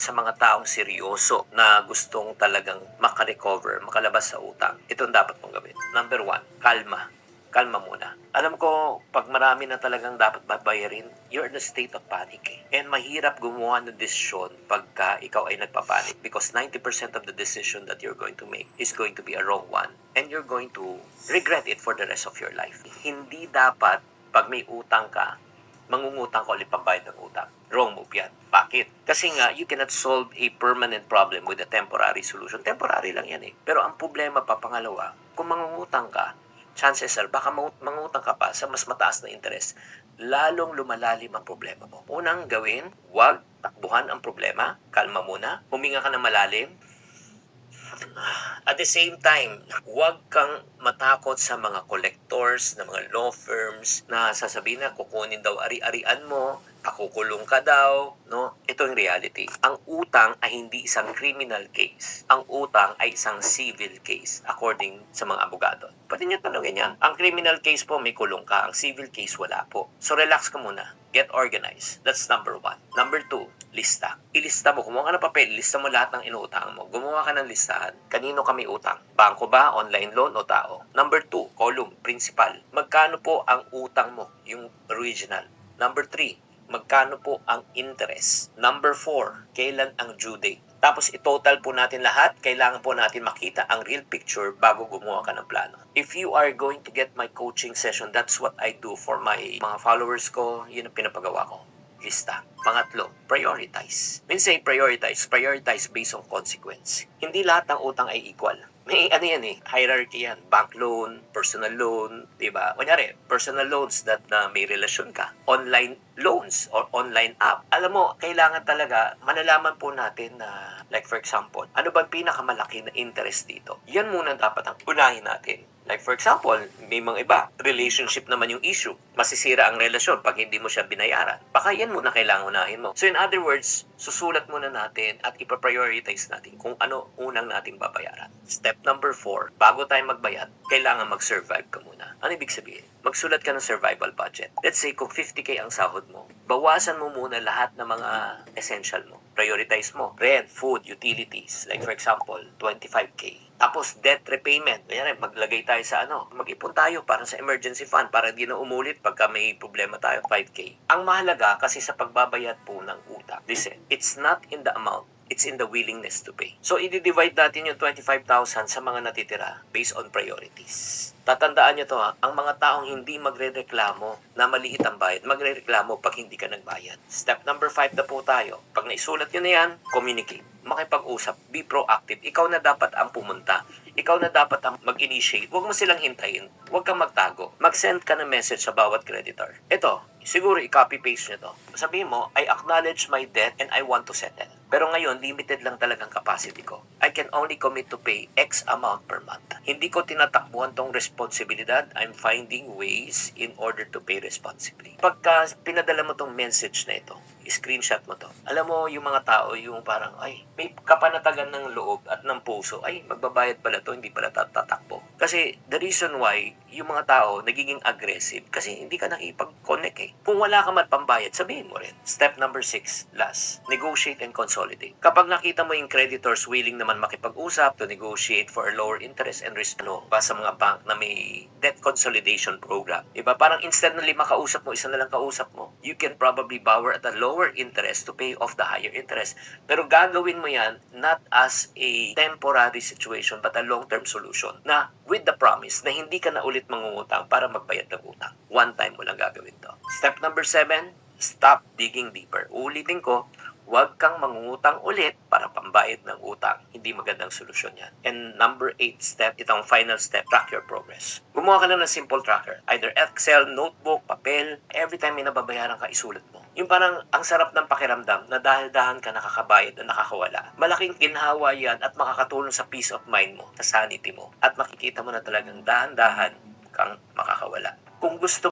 sa mga taong seryoso na gustong talagang makarecover, makalabas sa utang. Ito ang dapat mong gawin. Number one, kalma. Kalma muna. Alam ko, pag marami na talagang dapat babayarin, you're in a state of panic eh. And mahirap gumawa ng desisyon pagka ikaw ay nagpapanik because 90% of the decision that you're going to make is going to be a wrong one. And you're going to regret it for the rest of your life. Hindi dapat pag may utang ka, mangungutang ka ulit pambayad ng utang. Wrong move yan. Bakit? Kasi nga, you cannot solve a permanent problem with a temporary solution. Temporary lang yan eh. Pero ang problema pa, pangalawa, kung mangungutang ka, chances are, baka mangu- mangutang ka pa sa mas mataas na interest, lalong lumalalim ang problema mo. Unang gawin, huwag takbuhan ang problema, kalma muna, huminga ka ng malalim, at the same time, huwag kang matakot sa mga collectors, na mga law firms na sasabihin na kukunin daw ari-arian mo, pakukulong ka daw, no? Ito yung reality. Ang utang ay hindi isang criminal case. Ang utang ay isang civil case according sa mga abogado. Pwede niyo tanongin yan. Ang criminal case po may kulong ka, ang civil case wala po. So relax ka muna. Get organized. That's number one. Number two, lista. Ilista mo. Kumuha ka ng papel, lista mo lahat ng inuutangan mo. Gumawa ka ng listahan. Kanino kami utang? Bangko ba, online loan o tao? Number two, column, principal. Magkano po ang utang mo? Yung original. Number three, magkano po ang interest? Number four, kailan ang due date? Tapos i-total po natin lahat, kailangan po natin makita ang real picture bago gumawa ka ng plano. If you are going to get my coaching session, that's what I do for my mga followers ko, yun ang pinapagawa ko lista. Pangatlo, prioritize. When say prioritize, prioritize based on consequence. Hindi lahat ng utang ay equal. May ano yan eh, hierarchy yan. Bank loan, personal loan, di ba? Kunyari, personal loans that na may relasyon ka. Online loans or online app. Alam mo, kailangan talaga malalaman po natin na, like for example, ano ba pinakamalaki na interest dito? Yan muna dapat ang unahin natin. Like for example, may mga iba, relationship naman yung issue. Masisira ang relasyon pag hindi mo siya binayaran. Baka yan muna kailangan unahin mo. So in other words, susulat muna natin at ipaprioritize natin kung ano unang nating babayaran. Step number four, bago tayo magbayad, kailangan mag-survive ka muna. Ano ibig sabihin? Magsulat ka ng survival budget. Let's say kung 50k ang sahod mo, bawasan mo muna lahat ng mga essential mo. Prioritize mo. Rent, food, utilities. Like for example, 25k. Tapos debt repayment. Ayan, maglagay tayo sa ano, mag-ipon tayo para sa emergency fund para di na umulit pagka may problema tayo, 5K. Ang mahalaga kasi sa pagbabayad po ng utang, listen, it's not in the amount, it's in the willingness to pay. So, i-divide natin yung 25,000 sa mga natitira based on priorities. Tatandaan nyo to ha, ang mga taong hindi magre-reklamo na maliit ang bayad, magre-reklamo pag hindi ka nagbayad. Step number 5 na po tayo. Pag naisulat nyo na yan, communicate. Makipag-usap, be proactive. Ikaw na dapat ang pumunta. Ikaw na dapat ang mag-initiate. Huwag mo silang hintayin. Huwag kang magtago. Mag-send ka ng message sa bawat creditor. Ito, siguro i-copy-paste nyo to. Sabihin mo, I acknowledge my debt and I want to settle. Pero ngayon, limited lang talagang capacity ko. I can only commit to pay X amount per month. Hindi ko tinatakbuhan tong responsibilidad. I'm finding ways in order to pay responsibly. Pagka pinadala mo tong message na ito, screenshot mo to. Alam mo, yung mga tao, yung parang, ay, may kapanatagan ng loob at ng puso, ay, magbabayad pala to, hindi pala tatatakbo. Kasi, the reason why, yung mga tao nagiging aggressive, kasi hindi ka nakipag-connect eh. Kung wala ka man pambayad, sabihin mo rin. Step number six, last, negotiate and consolidate. Kapag nakita mo yung creditors willing naman makipag-usap to negotiate for a lower interest and risk, ano, ba sa mga bank na may debt consolidation program. Diba? Parang instead na lima kausap mo, isa na lang kausap mo, you can probably borrow at a lower interest to pay off the higher interest. Pero gagawin mo yan not as a temporary situation but a long-term solution na with the promise na hindi ka na ulit mangungutang para magbayad ng utang. One time mo lang gagawin to. Step number seven, stop digging deeper. Ulitin ko, huwag kang mangungutang ulit para pambayad ng utang. Hindi magandang solusyon yan. And number 8 step, itong final step, track your progress. Gumawa ka na ng simple tracker. Either Excel, notebook, papel, every time may nababayaran ka, isulat mo. Yung parang ang sarap ng pakiramdam na dahil dahan ka nakakabayad na nakakawala. Malaking ginhawa yan at makakatulong sa peace of mind mo, sa sanity mo. At makikita mo na talagang dahan-dahan kang makakawala. Kung gusto